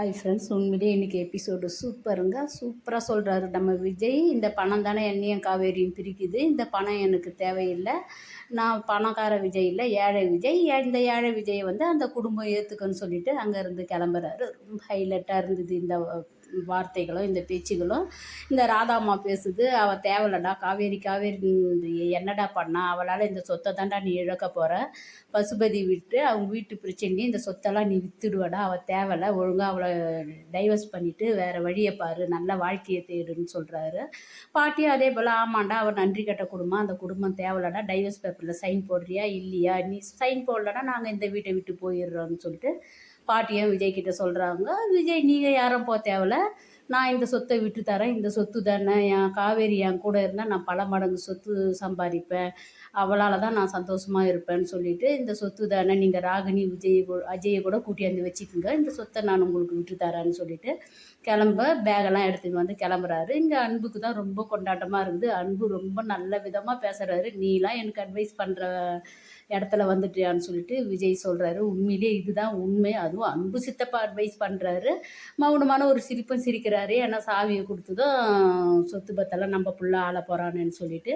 Hi friends உண்மையிலேயே இன்றைக்கி episode சூப்பருங்க. சூப்பராக சொல்கிறாரு நம்ம விஜய். இந்த பணம் தானே என்னையும் காவேரியும் பிரிக்குது. இந்த பணம் எனக்கு தேவையில்லை. நான் பணக்கார விஜய் இல்லை ஏழை விஜய். இந்த ஏழை விஜயை வந்து அந்த குடும்பம் ஏற்றுக்குன்னு சொல்லிட்டு அங்கேருந்து கிளம்புறாரு. ரொம்ப ஹைலைட்டாக இருந்தது இந்த வார்த்தைகளும் இந்த பேச்சுகளும் இந்த ராதாம்மா பேசுது அவள் தேவலடா காவேரி காவேரி என்னடா பண்ணா? அவளால் இந்த சொத்தை தாண்டா நீ இழக்க போகிற பசுபதி விட்டு அவங்க வீட்டு பிரச்சனையும் இந்த சொத்தெல்லாம் நீ வித்துடுவடா அவள் தேவலை ஒழுங்காக அவளை டைவர்ஸ் பண்ணிவிட்டு வேறு வழியை பாரு நல்ல வாழ்க்கையை தேடுன்னு சொல்கிறாரு பாட்டியும் அதே போல் ஆமாண்டா அவள் நன்றி கட்ட குடும்பம் அந்த குடும்பம் தேவலடா டைவர்ஸ் பேப்பரில் சைன் போடுறியா இல்லையா? நீ சைன் போடலன்னா நாங்கள் இந்த வீட்டை விட்டு போயிடுறோம்னு சொல்லிட்டு பாட்டியும் விஜய் கிட்ட சொல்கிறாங்க விஜய் நீங்கள் யாரும் போக தேவையில்ல நான் இந்த சொத்தை விட்டு தரேன் இந்த சொத்து தானே என் காவேரி என் கூட இருந்தால் நான் பல மடங்கு சொத்து சம்பாதிப்பேன். அவளால் தான் நான் சந்தோஷமாக இருப்பேன்னு சொல்லிட்டு இந்த சொத்து தானே நீங்கள் ராகினி விஜய் அஜயை கூட கூட்டியாந்து வச்சுக்கோங்க இந்த சொத்தை நான் உங்களுக்கு விட்டு தரேன்னு சொல்லிட்டு கிளம்ப பேகெல்லாம் எடுத்துகிட்டு வந்து கிளம்புறாரு. இங்கே அன்புக்கு தான் ரொம்ப கொண்டாட்டமாக இருக்குது. அன்பு ரொம்ப நல்ல விதமாக பேசுகிறாரு நீலாம் எனக்கு அட்வைஸ் பண்ணுற இடத்துல வந்துட்டியான்னு சொல்லிட்டு விஜய் சொல்கிறாரு உண்மையிலே இதுதான் உண்மை. அதுவும் அன்பு சித்தப்பா அட்வைஸ் பண்ணுறாரு மௌனமான ஒரு சிரிப்பும் சிரிக்கிறாரு. ஏன்னா சாவியை கொடுத்ததும் சொத்து பத்தெல்லாம் நம்ம புள்ள ஆள போகிறான்னு சொல்லிட்டு.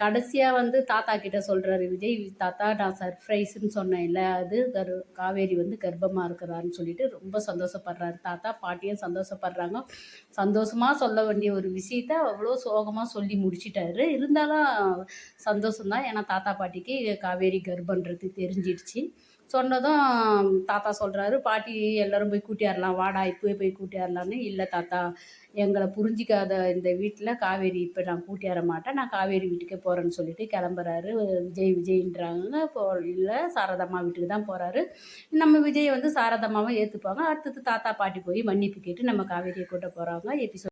கடைசியாக வந்து தாத்தா கிட்ட சொல்கிறாரு விஜய் தாத்தா நான் சர்ப்ரைஸ்ன்னு சொன்னேன் இல்லை. அது கர் காவேரி வந்து கர்ப்பமாக இருக்கிறான்னு சொல்லிட்டு ரொம்ப சந்தோஷப்படுறாரு. தாத்தா பாட்டியும் சந்தோஷப்படுறாங்க. சந்தோஷமாக சொல்ல வேண்டிய ஒரு விஷயத்த அவ்வளோ சோகமாக சொல்லி முடிச்சிட்டாரு. இருந்தாலும் சந்தோஷம்தான். ஏன்னா தாத்தா பாட்டிக்கு காவேரி கர்ப்பன்றது தெரிஞ்சிடுச்சு. சொன்னதும் தாத்தா சொல்கிறாரு பாட்டி எல்லோரும் போய் கூட்டியாரலாம். வாடா இப்போவே போய் கூட்டியாரலான்னு இல்லை தாத்தா எங்களை புரிஞ்சிக்காத இந்த வீட்டில் காவேரி இப்போ நான் கூட்டியார மாட்டேன். நான் காவேரி வீட்டுக்கே போகிறேன்னு சொல்லிட்டு கிளம்புறாரு. விஜய் விஜய்ன்றாங்க. போ இல்லை சாரதம்மா வீட்டுக்கு தான் போகிறாரு நம்ம விஜய் வந்து சாரதாம்மாவை ஏற்றுப்பாங்க அடுத்தது தாத்தா பாட்டி போய் மன்னிப்பு கேட்டு நம்ம காவேரியை கூட்ட போகிறாங்க எபிசோட்